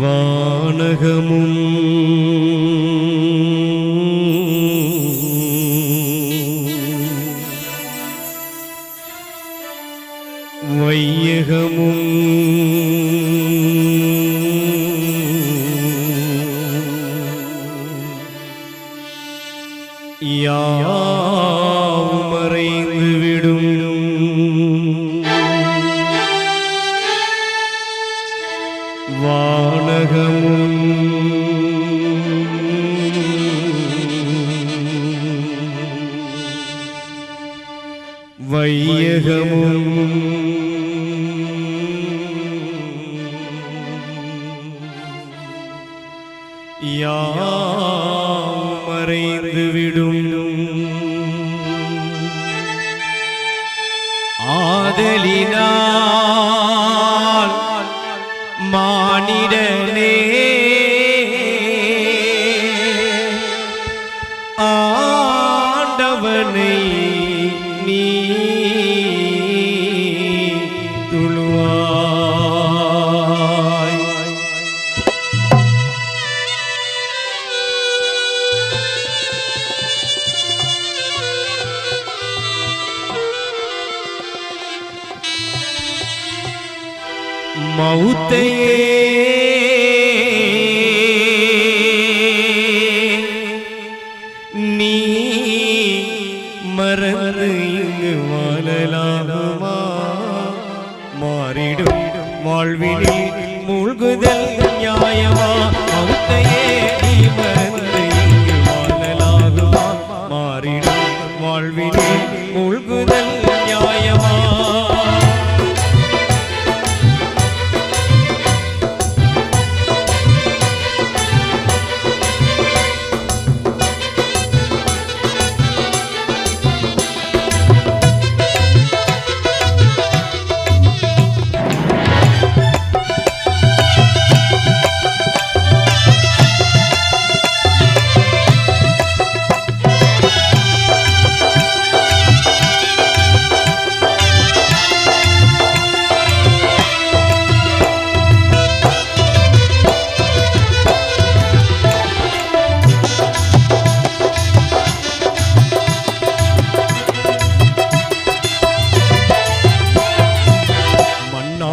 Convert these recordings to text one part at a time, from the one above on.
வானகமும். வையகமும். வையகமும். மறைந்துவிடும். ஆதலினா மௌத்தையே. நீ மறந்து இங்கு வாழலாகுமா? மாறிடும் வாழ்வினில் மூழ்குதல் நியாயமா? மௌத்தையே.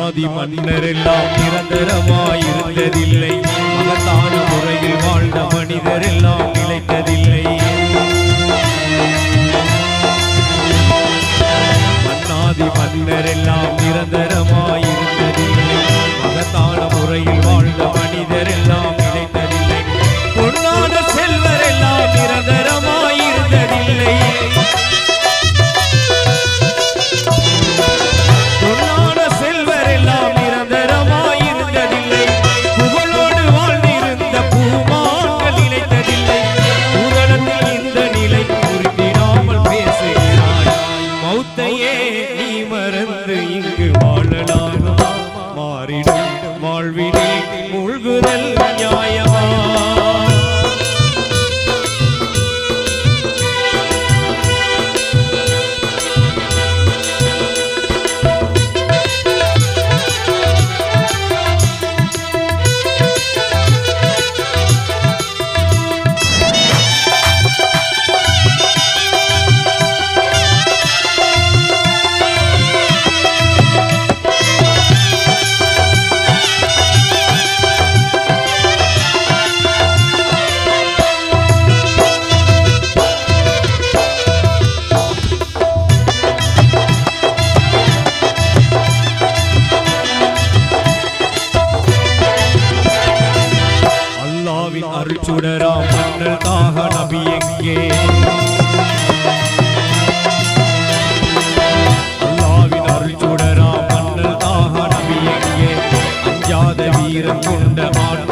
மன்னாதி மன்னரெல்லாம் நிரந்தரமாயிருந்ததில்லை. மகத்தான முறையில் வாழ்ந்த மனிதரெல்லாம் நிலைத்ததில்லை. மன்னாதி மன்னரெல்லாம் நிரந்தரமாய் Ringo. வீரம் கொண்ட மாட்டு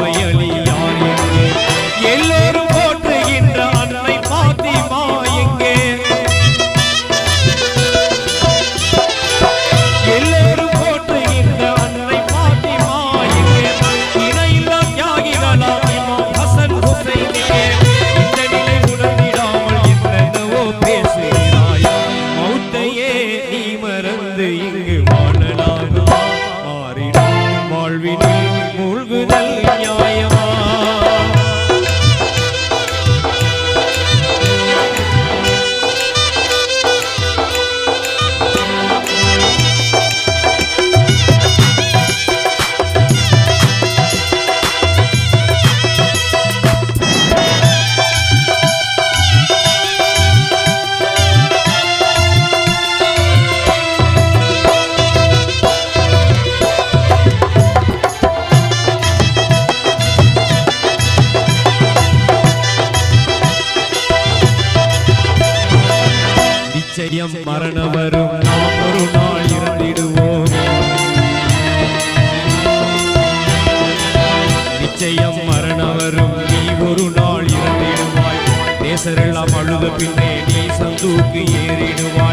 பேசரெல்லாம் அழுத பின்னே நீ சந்தூக்கு ஏறிடுவான்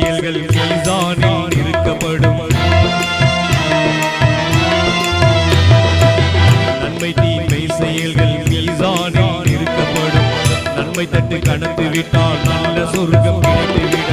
செயல்கள் மீதானே இருக்கப்படும். நன்மை தீமை செயல்கள் மீதானே இருக்கப்படும். நன்மை தட்டு கடந்து விட்டால் நல்ல சொர்க்கம் கிடைத்து